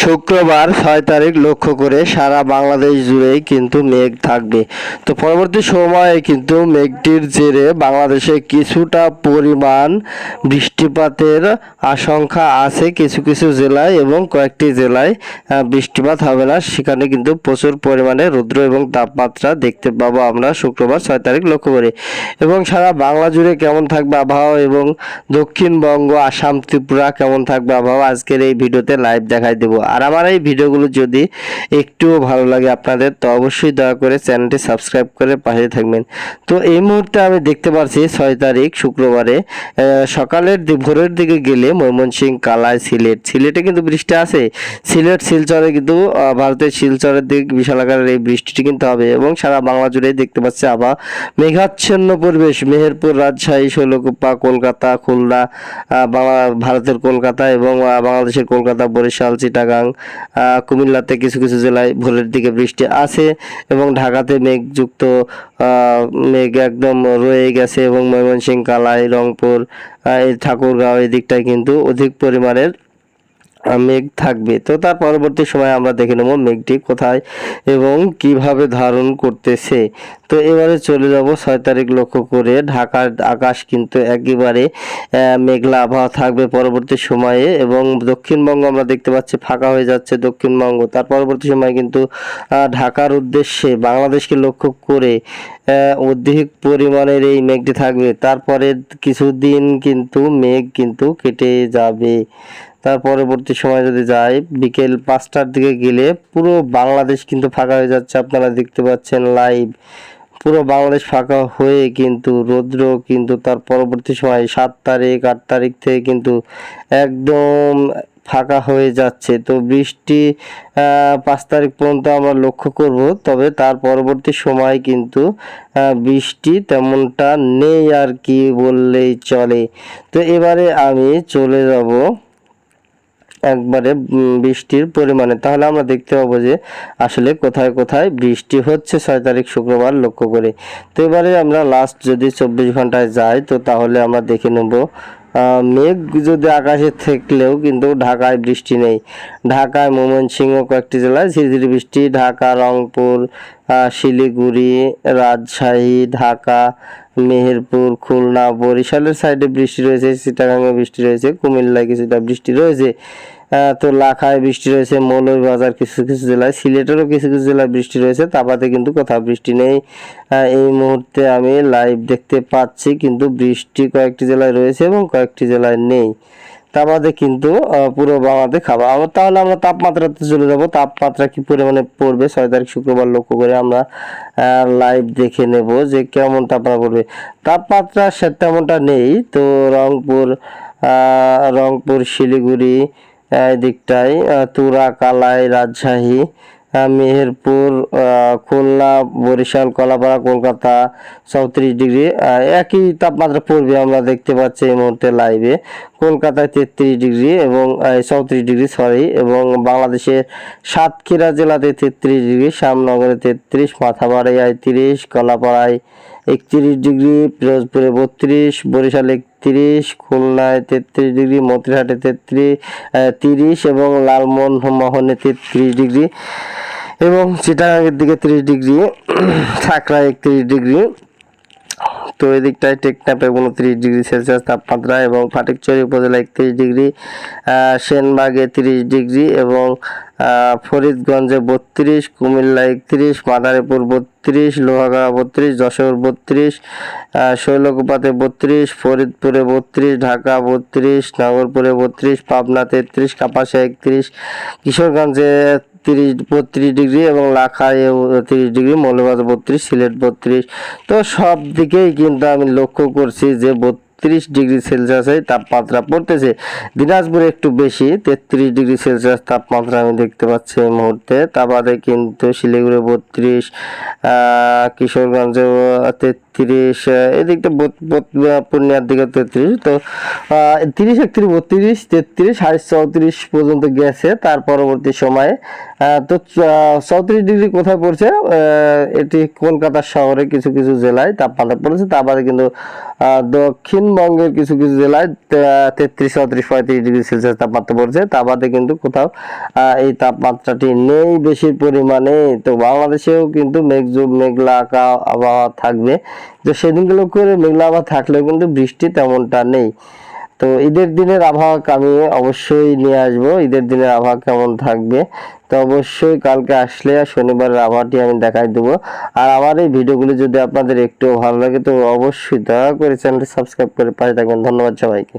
শুক্রবার ছয় তারিখ লক্ষ্য করে সারা বাংলাদেশ জুড়েই কিন্তু মেঘ থাকবে। তো পরবর্তী সময়ে কিন্তু মেঘটির জেরে বাংলাদেশে কিছুটা পরিমাণ বৃষ্টিপাতের আশঙ্কা আছে কিছু কিছু জেলায় এবং কয়েকটি জেলায় বৃষ্টিপাত হবে না। সেখানে কিন্তু প্রচুর পরিমাণে রৌদ্র এবং তাপমাত্রা দেখতে পাবো আমরা শুক্রবার ছয় তারিখ লক্ষ্য করে। এবং সারা বাংলা জুড়ে কেমন থাকবে আবহাওয়া এবং দক্ষিণবঙ্গ, আসাম, ত্রিপুরা কেমন থাকবে আবহাওয়া? আজকের এই ভিডিওতে লাইভ দেখাই দেবো। আর আমার এই ভিডিওগুলো যদি একটুও ভালো লাগে আপনাদের, তো অবশ্যই দয়া করে চ্যানেলটি সাবস্ক্রাইব করে পাশে থাকবেন। তো এই মুহূর্তে আমি দেখতে পাচ্ছি ছয় তারিখ, শুক্রবারে সকালের ভোরের দিকে গেলে ময়মনসিংহ কালায় সিলেট। সিলেটে কিন্তু বৃষ্টি আছে। সিলেট, শিলচরে কিন্তু ভারতের শিলচরের দিক বিশাল আকারের এই বৃষ্টিটি কিন্তু হবে এবং সারা বাংলা জুড়েই দেখতে পাচ্ছি আবার মেঘাচ্ছন্ন পরিবেশ। মেহেরপুর, রাজশাহী, শৈলকুপা, কলকাতা, খুলনা বাংলা, ভারতের কলকাতা এবং বাংলাদেশের কলকাতা, বরিশাল চিটাগাং কুমিল্লাতে কিছু কিছু জেলায় ভোরের দিকে বৃষ্টি আছে এবং ঢাকাতে মেঘযুক্ত মেঘ একদম রয়ে গেছে এবং ময়মনসিংহ, কালাই, রংপুর এই ঠাকুরগাঁও এই দিকটায় কিন্তু অধিক পরিমাণের মেঘ থাকবে। তো তার পরবর্তী সময় আমরা দেখে নেব মেঘটি কোথায় এবং কীভাবে ধারণ করতেছে। তো এবারে চলে যাব ছয় তারিখ লক্ষ্য করে। ঢাকার আকাশ কিন্তু একেবারে মেঘলা আবহাওয়া থাকবে পরবর্তী সময়ে এবং দক্ষিণবঙ্গ আমরা দেখতে পাচ্ছি ফাঁকা হয়ে যাচ্ছে দক্ষিণবঙ্গ। তার পরবর্তী সময় কিন্তু ঢাকার উদ্দেশ্যে বাংলাদেশকে লক্ষ্য করে অধিক পরিমাণের এই মেঘটি থাকবে। তারপরে কিছুদিন কিন্তু মেঘ কিন্তু কেটে যাবে। তার পরবর্তী সময় যদি যাই, বিকেল পাঁচটার দিকে গেলে পুরো বাংলাদেশ কিন্তু ফাঁকা হয়ে যাচ্ছে। আপনারা দেখতে পাচ্ছেন লাইভ পুরো বাংলাদেশ ফাঁকা হয়ে কিন্তু রৌদ্র কিন্তু তার পরবর্তী সময় সাত তারিখ, আট তারিখ থেকে কিন্তু একদম ফাঁকা হয়ে যাচ্ছে। তো বৃষ্টি পাঁচ তারিখ পর্যন্ত আমরা লক্ষ্য করব, তবে তার পরবর্তী সময় কিন্তু বৃষ্টি তেমনটা নেই আর কি বললেই চলে। তো এবারে আমি চলে যাব একবারে বৃষ্টির পরিমাণে। তাহলে আমরা দেখতে পাবো যে আসলে কোথায় কোথায় বৃষ্টি হচ্ছে ছয় তারিখ শুক্রবার, লক্ষ্য করে। তো এবারে আমরা লাস্ট যদি চব্বিশ ঘন্টায় যাই, তো তাহলে আমরা দেখে নেব মেঘ যদি আকাশে থাকলেও কিন্তু ঢাকায় বৃষ্টি নেই। ঢাকায় ময়মনসিংহ কয়েকটি জেলায় ঝিরঝিরি বৃষ্টি, ঢাকা, রংপুর শিলিগুড়ি, রাজশাহী, ঢাকা, মেহেরপুর, খুলনা, বরিশালের সাইডে বৃষ্টি রয়েছে, চিটাগাংয়ে বৃষ্টি রয়েছে, কুমিল্লায় কিছুটা বৃষ্টি রয়েছে। তো লাখায় বৃষ্টি রয়েছে, মৌলভীবাজার কিছু কিছু জেলায়, সিলেটেরও কিছু কিছু জেলায় বৃষ্টি রয়েছে তাপাতে কিন্তু কোথাও বৃষ্টি নেই। এই মুহূর্তে আমি লাইভ দেখতে পাচ্ছি, কিন্তু বৃষ্টি কয়েকটি জেলায় রয়েছে এবং কয়েকটি জেলায় নেই। তা বাদে কিন্তু পুরো বাংলাতে খাব আবার তাহলে আমরা তাপমাত্রাতে চলে যাব। তাপমাত্রা কি পরিমাণে পড়বে? ছয় তারিখ, শুক্রবার লক্ষ্য করে আমরা লাইভ দেখে নেব যে কেমন তাপমাত্রা পড়বে। তাপমাত্রা সে তেমনটা নেই, তো রংপুর রংপুর, শিলিগুড়ি দিকটায় তুরা, কালাই, রাজশাহী মেহেরপুর খুলনা, বরিশাল, কলাপাড়া, কলকাতা, চৌত্রিশ ডিগ্রি একই তাপমাত্রা পড়বে আমরা দেখতে পাচ্ছি এই মুহূর্তে লাইভে কলকাতায় তেত্রিশ ডিগ্রি এবং চৌত্রিশ ডিগ্রি সরি এবং বাংলাদেশের সাতক্ষীরা জেলাতে তেত্রিশ ডিগ্রি, শ্যামনগরে তেত্রিশ মাথাবাড়ায় তিরিশ কলাপাড়ায় একত্রিশ ডিগ্রি, পিরোজপুরে বত্রিশ, বরিশাল একত্রিশ খুলনায় তেত্রিশ ডিগ্রি, মতিরহাটে তেত্রিশ তিরিশ এবং লালমোহনে তেত্রিশ ডিগ্রি এবং চিটাগাঙ্গের দিকে তিরিশ ডিগ্রি থাকড়া একত্রিশ ডিগ্রি। তো এদিকটায় টেকনাপে উনত্রিশ ডিগ্রি সেলসিয়াস তাপমাত্রা এবং ফাটিকচুরি উপজেলা একত্রিশ ডিগ্রি সেনবাগে তিরিশ ডিগ্রি এবং ফরিদগঞ্জে বত্রিশ, কুমিল্লা একত্রিশ, মাদারীপুর বত্রিশ, লোহাগাড়া বত্রিশ, যশোর বত্রিশ শৈলকুপাতে বত্রিশ, ফরিদপুরে বত্রিশ, ঢাকা বত্রিশ, নাগরপুরে বত্রিশ পাবনা তেত্রিশ কাপাসিয়া একত্রিশ, কিশোরগঞ্জে তিরিশ, বত্রিশ ডিগ্রি এবং লাখায় তিরিশ ডিগ্রি, মৌলবাদ বত্রিশ, সিলেট বত্রিশ। তো সব দিকেই কিন্তু আমি লক্ষ্য করছি যে বত্রিশ ডিগ্রি সেলসিয়াসে তাপমাত্রা পড়তেছে। দিনাজপুরে একটু বেশি, তেত্রিশ ডিগ্রি সেলসিয়াস তাপমাত্রা আমি দেখতে পাচ্ছি এই মুহূর্তে। তা বাদে কিন্তু শিলিগুড়ি বত্রিশ কিশোরগঞ্জে তেত্রিশ একত্রিশ এদিকটা পূর্ণিয়ার দিকে তেত্রিশ, তো তিরিশ একত্রিশ বত্রিশ, তেত্রিশ হাইস চৌত্রিশ পর্যন্ত গেছে, তার পরবর্তী সময়ে তো চৌত্রিশ ডিগ্রি কোথায় পড়ছে? এটি কলকাতা শহরে কিছু কিছু জেলায় তাপমাত্রা পড়েছে তা বাদে কিন্তু দক্ষিণবঙ্গের কিছু কিছু জেলায় তেত্রিশ, চৌত্রিশ, পঁয়ত্রিশ ডিগ্রি সেলসিয়াস তাপমাত্রা পড়ছে তা বাদে কিন্তু কোথাও এই তাপমাত্রাটি নেই বেশি পরিমাণে, তো বাংলাদেশেও কিন্তু মেঘ, মেঘলা আবহাওয়া থাকবে। তো সেদিনগুলো করে মেঘলা আবহাওয়া থাকলেও কিন্তু বৃষ্টি তেমনটা নেই। তো ঈদের দিনের আবহাওয়া আমি অবশ্যই নিয়ে আসব। ঈদের দিনের আবহাওয়া কেমন থাকবে? তো অবশ্যই কালকে আসলে শনিবারের আবহাওয়াটি আমি দেখাই দেবো। আর আমার এই ভিডিওগুলি যদি আপনাদের একটু ভালো লাগে তো অবশ্যই দয়া করে চ্যানেলটি সাবস্ক্রাইব করে পাশে থাকবেন। ধন্যবাদ সবাইকে।